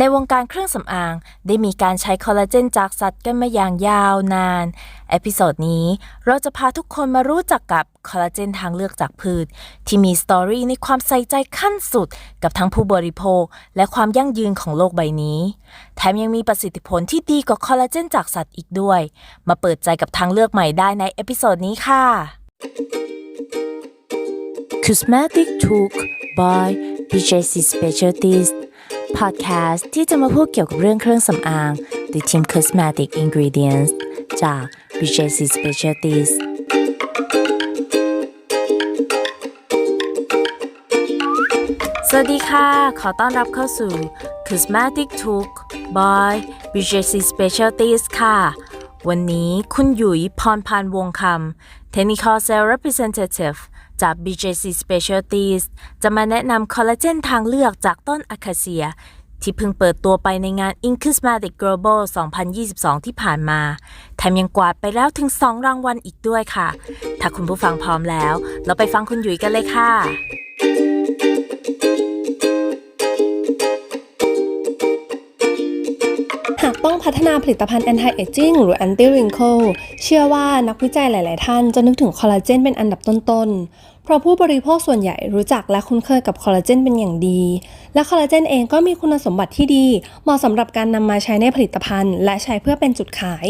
ในวงการเครื่องสำอางได้มีการใช้คอลลาเจนจากสัตว์กันมาอย่างยาวนาน เอพิโซดนี้เราจะพาทุกคนมารู้จักกับคอลลาเจนทางเลือกจากพืช ที่มีสตอรี่ในความใส่ใจขั้นสุดกับทั้งผู้บริโภค และความยั่งยืนของโลกใบนี้ แถมยังมีประสิทธิผลที่ดีกว่าคอลลาเจนจากสัตว์อีกด้วย มาเปิดใจกับทางเลือกใหม่ได้ในเอพิโซดนี้ค่ะ Cosmetic Talk by BJC Specialist Specialties Podcast ที่จะมาพูดเกี่ยวกับเรื่องเครื่องสำอาง The Team Cosmetic Ingredients จาก BJC Specialties สวัสดีค่ะ ขอต้อนรับเข้าสู่ Cosmetic Talk by BJC Specialties ค่ะ วันนี้คุณหยุยพรพานวงคำ Technical Sales Representative จาก BJC Specialties จะมาแนะนำคอลลาเจนทางเลือกจากต้นอะคาเซีย ที่เพิ่งเปิดตัวไปในงาน Incosmatic Global 2022 ที่ผ่านมา แถมยังกวาดไปแล้วถึง 2 รางวัลอีกด้วยค่ะ ถ้าคุณผู้ฟังพร้อมแล้ว เราไปฟังคุณหยุยกันเลยค่ะหากต้องพัฒนาผลิตภัณฑ์ anti aging หรือ anti wrinkle เชื่อว่านักวิจัยหลาย ๆ ท่านจะนึกถึงคอลลาเจนเป็นอันดับต้น ๆ เพราะผู้บริโภคส่วนใหญ่รู้จักและคุ้นเคยกับคอลลาเจนเป็นอย่างดี และคอลลาเจนเองก็มีคุณสมบัติที่ดี เหมาะสำหรับการนำมาใช้ในผลิตภัณฑ์ และใช้เพื่อเป็นจุดขาย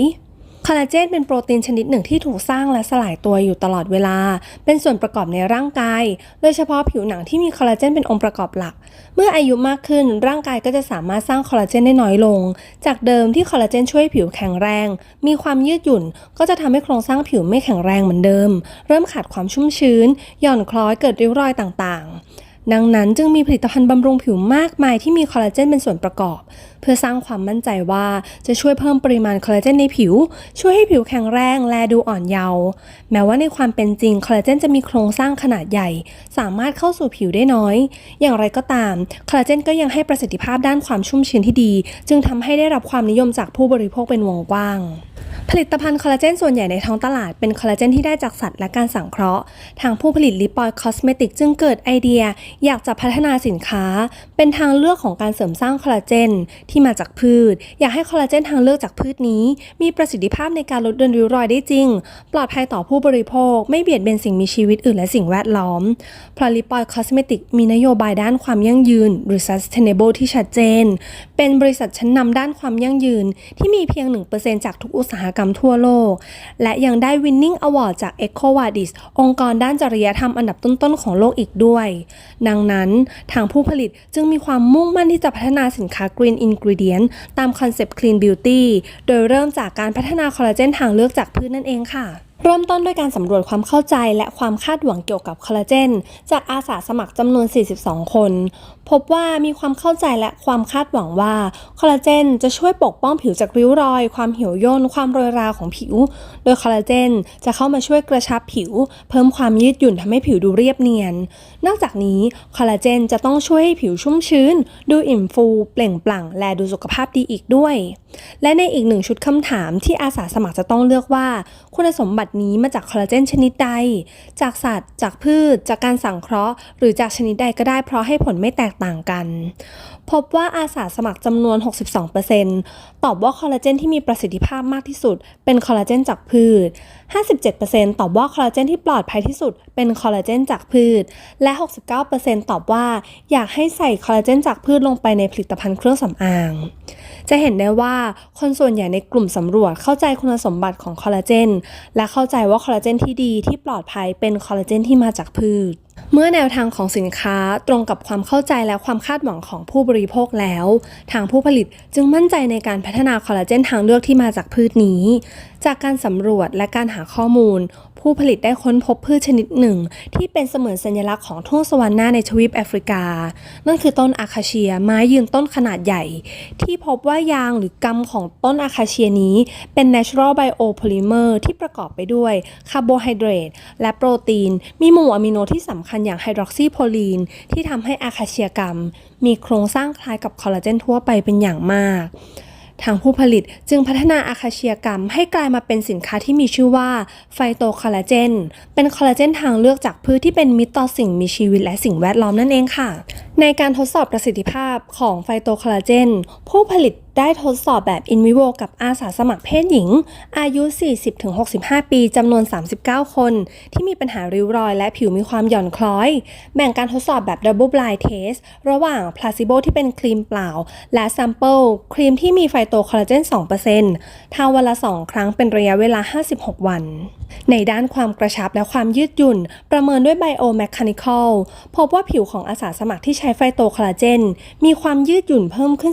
คอลลาเจนเป็นโปรตีนชนิดหนึ่งที่ถูกสร้างและสลายตัวอยู่ตลอดเวลา เป็นส่วนประกอบในร่างกาย โดยเฉพาะผิวหนังที่มีคอลลาเจนเป็นองค์ประกอบหลัก เมื่ออายุมากขึ้นร่างกายก็จะสามารถสร้างคอลลาเจนได้น้อยลง จากเดิมที่คอลลาเจนช่วยผิวแข็งแรง มีความยืดหยุ่น ก็จะทำให้โครงสร้างผิวไม่แข็งแรงเหมือนเดิม เริ่มขาดความชุ่มชื้น หย่อนคล้อยเกิดริ้วรอยต่างๆ ดังนั้นจึงมีผลิตภัณฑ์บำรุงผิวมากมายที่มีคอลลาเจนเป็นส่วนประกอบ เพื่อสร้างความมั่นใจว่าจะช่วยเพิ่มปริมาณคอลลาเจนในผิว ช่วยให้ผิวแข็งแรงและดูอ่อนเยาว์แม้ว่าในความเป็นจริงคอลลาเจนจะมีโครงสร้างขนาดใหญ่ สามารถเข้าสู่ผิวได้น้อย อย่างไรก็ตามคอลลาเจนก็ยังให้ประสิทธิภาพด้านความชุ่มชื้นที่ดี จึงทำให้ได้รับความนิยมจากผู้บริโภคเป็นวงกว้าง ผลิตภัณฑ์คอลลาเจนส่วนใหญ่ในท้องตลาดเป็นคอลลาเจนที่ได้จากสัตว์และการสังเคราะห์ ทางผู้ผลิตลิปอยคอสเมติกจึงเกิดไอเดีย อยากจะพัฒนาสินค้า เป็นทางเลือกของการเสริมสร้างคอลลาเจนที่มาจากพืช อยากให้คอลลาเจนทางเลือกจากพืชนี้ มีประสิทธิภาพในการลดเดินริ้วรอยได้จริง ปลอดภัยต่อผู้บริโภค ไม่เบียดเบียนสิ่งมีชีวิตอื่นและสิ่งแวดล้อมเพราะลิปอยคอสเมติกมีนโยบายด้านความยั่งยืน หรือ sustainable ที่ชัดเจน เป็นบริษัทชั้นนำด้านความยั่งยืนที่มีเพียง 1%จากทุกอุตสาหกรรมทั่วโลก และยังได้ Winning Award จาก EcoVadis องค์กรด้านจริยธรรมอันดับต้นๆของโลกอีกด้วย ดังนั้นทางผู้ผลิตจึงมีความมุ่งมั่นที่จะพัฒนาสินค้า Green Ingredient ตามคอนเซปต์ Clean Beauty โดยเริ่มจากการพัฒนาคอลลาเจนทางเลือกจากพืชนั่นเองค่ะเริ่มต้นด้วยการสำรวจความเข้าใจและความคาดหวังเกี่ยวกับคอลลาเจน จากอาสาสมัครจำนวน 42 คน พบว่ามีความเข้าใจและความคาดหวังว่าคอลลาเจนจะช่วยปกป้องผิวจากริ้วรอย ความเหี่ยวย่น ความโรยราของผิว โดยคอลลาเจนจะเข้ามาช่วยกระชับผิว เพิ่มความยืดหยุ่นทำให้ผิวดูเรียบเนียน นอกจากนี้คอลลาเจนจะต้องช่วยให้ผิวชุ่มชื้น ดูอิ่มฟู เปล่งปลั่ง และดูสุขภาพดีอีกด้วย และในอีกหนึ่งชุดคำถามที่อาสาสมัครจะต้องเลือกว่า คุณสมบัตินี้มาจากคอลลาเจนชนิดใด จากสัตว์ จากพืช จากการสังเคราะห์ หรือจากชนิดใดก็ได้เพราะให้ผลไม่แตกต่างกัน พบว่าอาสาสมัครจำนวน 62%ตอบว่าคอลลาเจนที่มีประสิทธิภาพมากที่สุด เป็นคอลลาเจนจากพืช 57%ตอบว่าคอลลาเจนที่ปลอดภัยที่สุด เป็นคอลลาเจนจากพืช และ 69%ตอบว่าอยากให้ใส่คอลลาเจนจากพืชลงไปในผลิตภัณฑ์เครื่องสำอาง จะเห็นได้ว่าคนส่วนใหญ่ในกลุ่มสำรวจเข้าใจคุณสมบัติของคอลลาเจนและเข้าใจว่าคอลลาเจนที่ดีที่ปลอดภัยเป็นคอลลาเจนที่มาจากพืช เมื่อแนวทางของสินค้าตรงกับความเข้าใจและความคาดหวังของผู้บริโภคแล้ว ทางผู้ผลิตจึงมั่นใจในการพัฒนาคอลลาเจนทางเลือกที่มาจากพืชนี้ จากการสำรวจและการหาข้อมูล ผู้ผลิตได้ค้นพบพืชชนิดหนึ่ง ที่เป็นเสมือนสัญลักษณ์ของทุ่งสวรรค์นาในทวีปแอฟริกา นั่นคือต้นอาคาเชียไม้ยืนต้นขนาดใหญ่ ที่พบว่ายางหรือกำของต้นอาคาเชียนี้ เป็น natural biopolymer ที่ประกอบไปด้วยคาร์โบไฮเดรตและโปรตีน มีหมู่อะมิโนที่สำคัญคันอย่างไฮดรอกซีโพลีนที่ทำให้อาคาเชียกำมีโครงสร้างคล้ายกับคอลลาเจนทั่วไปเป็นอย่างมาก ทางผู้ผลิตจึงพัฒนาอาคาเชียกรรม ให้กลายมาเป็นสินค้าที่มีชื่อว่าไฟโตคอลลาเจน เป็นคอลลาเจนทางเลือกจากพืชที่เป็นมิตรต่อสิ่งมีชีวิตและสิ่งแวดล้อมนั่นเองค่ะ ในการทดสอบประสิทธิภาพของไฟโตคอลลาเจนผู้ผลิต ได้ทดสอบแบบอินวิโวกับอาสาสมัครเพศหญิง อายุ 40-65 ปีจำนวน 39 คน ที่มีปัญหาริ้วรอยและผิวมีความหย่อนคล้อย แบ่งการทดสอบแบบ Double Blind Test ระหว่าง Placebo ที่เป็นครีมเปล่า และ Sample ครีมที่มีไฟโตคอลลาเจน 2%ทาวันละ 2 ครั้งเป็นระยะเวลา 56 วัน ในด้านความกระชับและความยืดหยุ่น ประเมินด้วย Biomechanical พบว่าผิวของอาสาสมัครที่ใช้ไฟโตคอลลาเจน มีความยืดหยุ่นเพิ่มขึ้น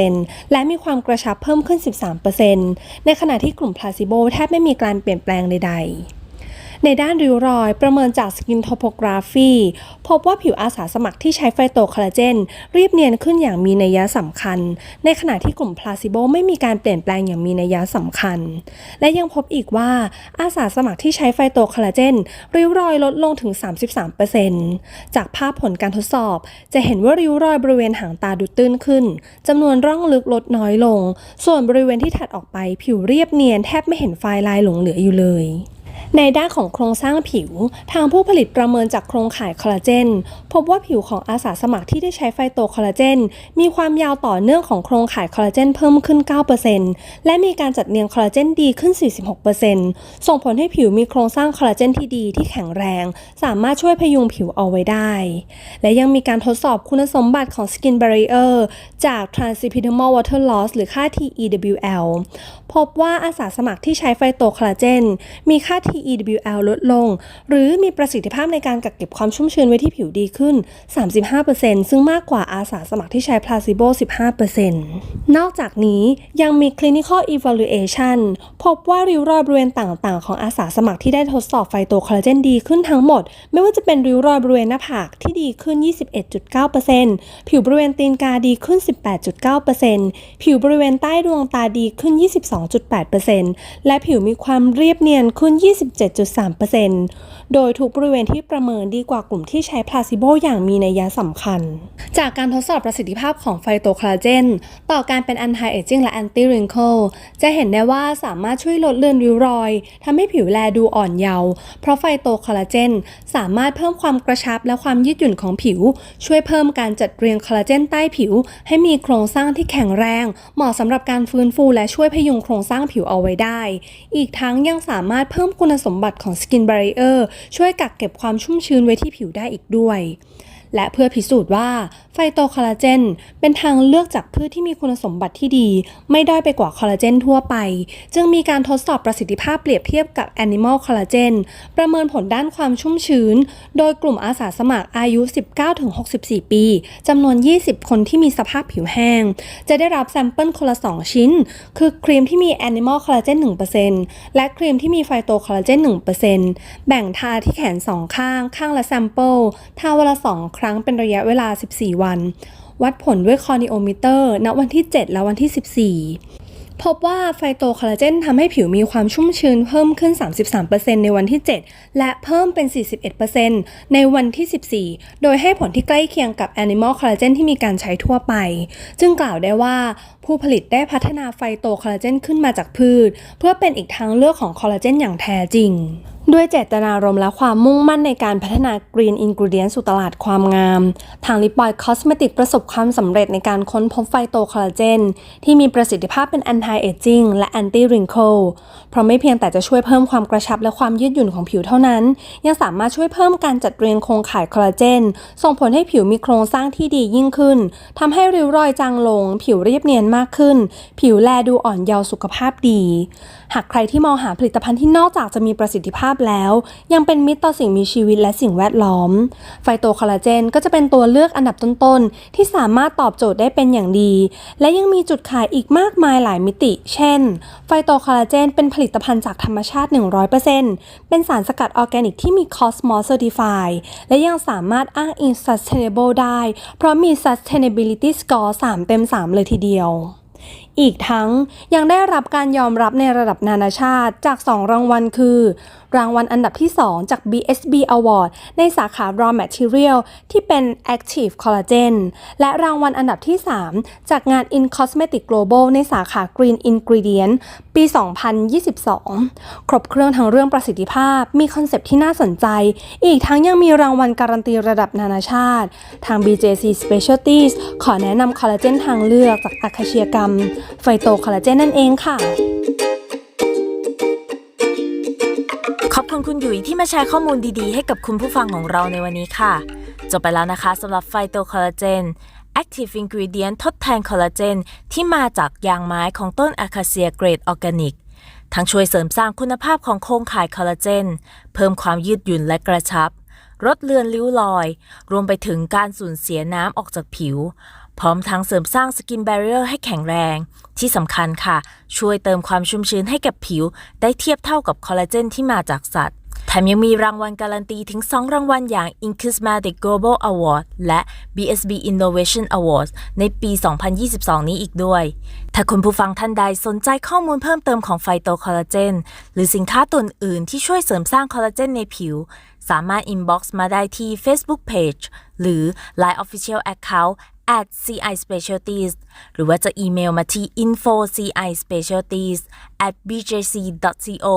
14%และมีความกระชับเพิ่มขึ้น 13%ในขณะที่กลุ่มพลาซิโบแทบไม่มีการเปลี่ยนแปลงใดๆ ในด้านริ้วรอยประเมินจากสกินโทโปกราฟีพบว่าผิวอาสาสมัครที่ใช้ไฟโตคอลลาเจนเรียบเนียนขึ้นอย่างมีนัยสำคัญ ในขณะที่กลุ่มพลาซิโบไม่มีการเปลี่ยนแปลงอย่างมีนัยสำคัญ และยังพบอีกว่าอาสาสมัครที่ใช้ไฟโตคอลลาเจน ริ้วรอยลดลงถึง 33%จากภาพผลการทดสอบ จะเห็นว่าริ้วรอยบริเวณหางตาดูตื้นขึ้นจำนวนร่องลึกลดน้อยลง ส่วนบริเวณที่ถัดออกไปผิวเรียบเนียนแทบไม่เห็นไฟลายหลงเหลืออยู่เลย ในด้านของโครงสร้างผิว ทางผู้ผลิตประเมินจากโครงข่ายคอลลาเจน พบว่าผิวของอาสาสมัครที่ได้ใช้ไฟโตคอลลาเจน มีความยาวต่อเนื่องของโครงข่ายคอลลาเจนเพิ่มขึ้น 9%และมีการจัดเรียงคอลลาเจนดีขึ้น 46%ส่งผลให้ผิวมีโครงสร้างคอลลาเจนที่ดีที่แข็งแรง สามารถช่วยพยุงผิวเอาไว้ได้ และยังมีการทดสอบคุณสมบัติของ Skin Barrier จาก Transepidermal Water Loss หรือค่า TEWL พบว่าอาสาสมัครที่ใช้ไฟโตคอลลาเจนมีค่า TEWL EWL ลดลง หรือมีประสิทธิภาพในการกักเก็บความชุ่มชื้นไว้ที่ผิวดีขึ้น 35%ซึ่งมากกว่าอาสาสมัครที่ใช้พลาซิโบ 15%นอกจากนี้ยังมี Clinical Evaluation พบว่าริ้วรอยบริเวณต่างๆ ของอาสาสมัครที่ได้ทดสอบไฟโตคอลลาเจนดีขึ้นทั้งหมด ไม่ว่าจะเป็นริ้วรอยบริเวณหน้าผากที่ดีขึ้น 21.9%ผิวบริเวณตีนกาดีขึ้น 18.9%ผิวบริเวณใต้ดวงตาดีขึ้น 22.8%และผิวมีความเรียบเนียนขึ้น27.3%โดยทุกบริเวณที่ประเมินดีกว่ากลุ่มที่ใช้พลาซิโบอย่างมีนัยสำคัญ จากการทดสอบประสิทธิภาพของไฟโตคอลลาเจน ต่อการเป็น anti aging และ anti wrinkle จะเห็นได้ว่าสามารถช่วยลดเลือนริ้วรอยทำให้ผิวแลดูอ่อนเยาว์เพราะไฟโตคอลลาเจน สามารถเพิ่มความกระชับและความยืดหยุ่นของผิว ช่วยเพิ่มการจัดเรียงคอลลาเจนใต้ผิว ให้มีโครงสร้างที่แข็งแรง เหมาะสำหรับการฟื้นฟูและช่วยพยุงโครงสร้างผิวเอาไว้ได้ อีกทั้งยังสามารถเพิ่มคุณสมบัติของ Skin Barrier ช่วยกักเก็บความชุ่มชื้นไว้ที่ผิวได้อีกด้วย และเพื่อพิสูจน์ว่าไฟโตคอลลาเจนเป็นทางเลือกจากพืชที่มีคุณสมบัติที่ดี ไม่ด้อยไปกว่าคอลลาเจนทั่วไป จึงมีการทดสอบประสิทธิภาพเปรียบเทียบกับ Animal Collagen ประเมินผลด้านความชุ่มชื้น โดยกลุ่มอาสาสมัครอายุ 19-64 ปีจำนวน 20 คนที่มีสภาพผิวแห้ง จะได้รับแซมเปิลคนละ 2 ชิ้น คือครีมที่มี Animal Collagen 1%และครีมที่มีไฟโตคอลลาเจน1%แบ่งทาที่แขน2ข้างข้างละแซมเปิลทาวันละ2คครั้งเป็นระยะเวลา 14 วัน วัดผลด้วยคอนิโอมิเตอร์ณวันที่ 7 และวันที่ 14 พบว่าไฟโตคอลลาเจนทำให้ผิวมีความชุ่มชื้นเพิ่มขึ้น 33%ในวันที่ 7 และเพิ่มเป็น 41%ในวันที่ 14 โดยให้ผลที่ใกล้เคียงกับ Animal Collagen ที่มีการใช้ทั่วไป จึงกล่าวได้ว่าผู้ผลิตได้พัฒนาไฟโตคอลลาเจนขึ้นมาจากพืช เพื่อเป็นอีกทางเลือกของคอลลาเจนอย่างแท้จริง ด้วยเจตนารมณ์และความมุ่งมั่นในการพัฒนากรีนอินกร e เดียนสู่ตลาดความงาม ทางลิปบอยคอสเมติกประสบความสำเร็จในการค้นพบไฟโตคอลลาเจน ที่มีประสิทธิภาพเป็น anti aging และ anti wrinkle เพราะไม่เพียงแต่จะช่วยเพิ่มความกระชับและความยืดหยุ่นของผิวเท่านั้น ยังสามารถช่วยเพิ่มการจัดเรียงโครงข่ายคอลลาเจน ส่งผลให้ผิวมีโครงสร้างที่ดียิ่งขึ้นทำให้ริ้วรอยจางลง ผิวเรียบเนียนมากขึ้น ผิวแลดูอ่อนเยาว์สุขภาพดี หากใครที่มองหาผลิตภัณฑ์ที่นอกจากจะมีประสิทธิภาพแล้ว ยังเป็นมิตรต่อสิ่งมีชีวิตและสิ่งแวดล้อม ไฟโตคอลลาเจนก็จะเป็นตัวเลือกอันดับต้นๆ ที่สามารถตอบโจทย์ได้เป็นอย่างดี และยังมีจุดขายอีกมากมายหลายมิติ เช่น ไฟโตคอลลาเจนเป็นผลิตภัณฑ์จากธรรมชาติ 100%เป็นสารสกัดออร์แกนิกที่มี Cosmos Certify และยังสามารถอ้างอิง Sustainable ได้ เพราะมี Sustainability Score 3 เต็ม 3 เลยทีเดียว อีกทั้งยังได้รับการยอมรับในระดับนานาชาติจาก 2 รางวัลคือ รางวัลอันดับที่ 2 จาก BSB Award ในสาขา Raw Material ที่เป็น Active Collagen และรางวัลอันดับที่ 3 จากงาน In Cosmetic Global ในสาขา Green Ingredient ปี 2022 ครบเครื่องทั้งเรื่องประสิทธิภาพ มีคอนเซปต์ที่น่าสนใจ อีกทั้งยังมีรางวัลการันตีระดับนานาชาติ ทาง BJC Specialties ขอแนะนำคอลลาเจนทางเลือกจากอาคาเชียกรรมไฟโตคอลลาเจนนั่นเองค่ะ ขอบคุณคุณหยุยที่มาแชร์ข้อมูลดีๆ ให้กับคุณผู้ฟังของเราในวันนี้ค่ะ จบไปแล้วนะคะสำหรับไฟโตคอลลาเจน Active Ingredient ทดแทนคอลลาเจน ที่มาจากยางไม้ของต้นอาคาเซียเกรดออร์แกนิก ทั้งช่วยเสริมสร้างคุณภาพของโครงข่ายคอลลาเจน เพิ่มความยืดหยุ่นและกระชับลดเลือนริ้วรอย รวมไปถึงการสูญเสียน้ำออกจากผิว พร้อมทั้งเสริมสร้างสกินแบรเ e อร์ให้แข็งแรง ที่สำคัญค่ะ ช่วยเติมความชุ่มชื้นให้กับผิว ได้เทียบเท่ากับคอลลาเจนที่มาจากสัตว์ แถมยังมีรางวัลการันตีถึง 2 รางวัลอย่าง Incosmatic Global Award และ BSB Innovation Awards ในปี 2022 นี้อีกด้วย ถ้าคุณผู้ฟังท่านใดสนใจข้อมูลเพิ่มเติมของไฟโตคอลลาเจนหรือสินค้าตัวอื่นที่ช่วยเสริมสร้างคอลลาเจนในผิวสามารถ inbox มาได้ที่ Facebook Page หรือ Line Official Account at CI Specialties หรือว่าจะอีเมลมาที่ info CI Specialties at bjc.co.th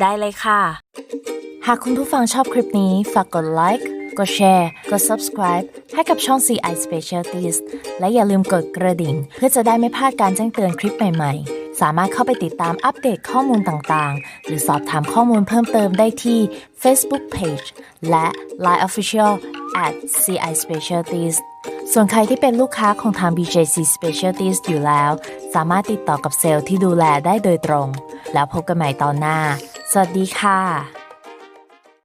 ได้เลยค่ะ หากคุณผู้ฟังชอบคลิปนี้ ฝากกดไลค์ กดแชร์ กด subscribe ให้กับช่อง CI Specialties และอย่าลืมกดกระดิ่ง เพื่อจะได้ไม่พลาดการแจ้งเตือนคลิปใหม่ๆสามารถเข้าไปติดตามอัปเดตข้อมูลต่างๆ หรือสอบถามข้อมูลเพิ่มเติมได้ที่ Facebook Page และ Line Official at CI Specialties ส่วนใครที่เป็นลูกค้าของทาง BJC Specialties อยู่แล้ว สามารถติดต่อกับเซลล์ที่ดูแลได้โดยตรง แล้วพบกันใหม่ตอนหน้า สวัสดีค่ะ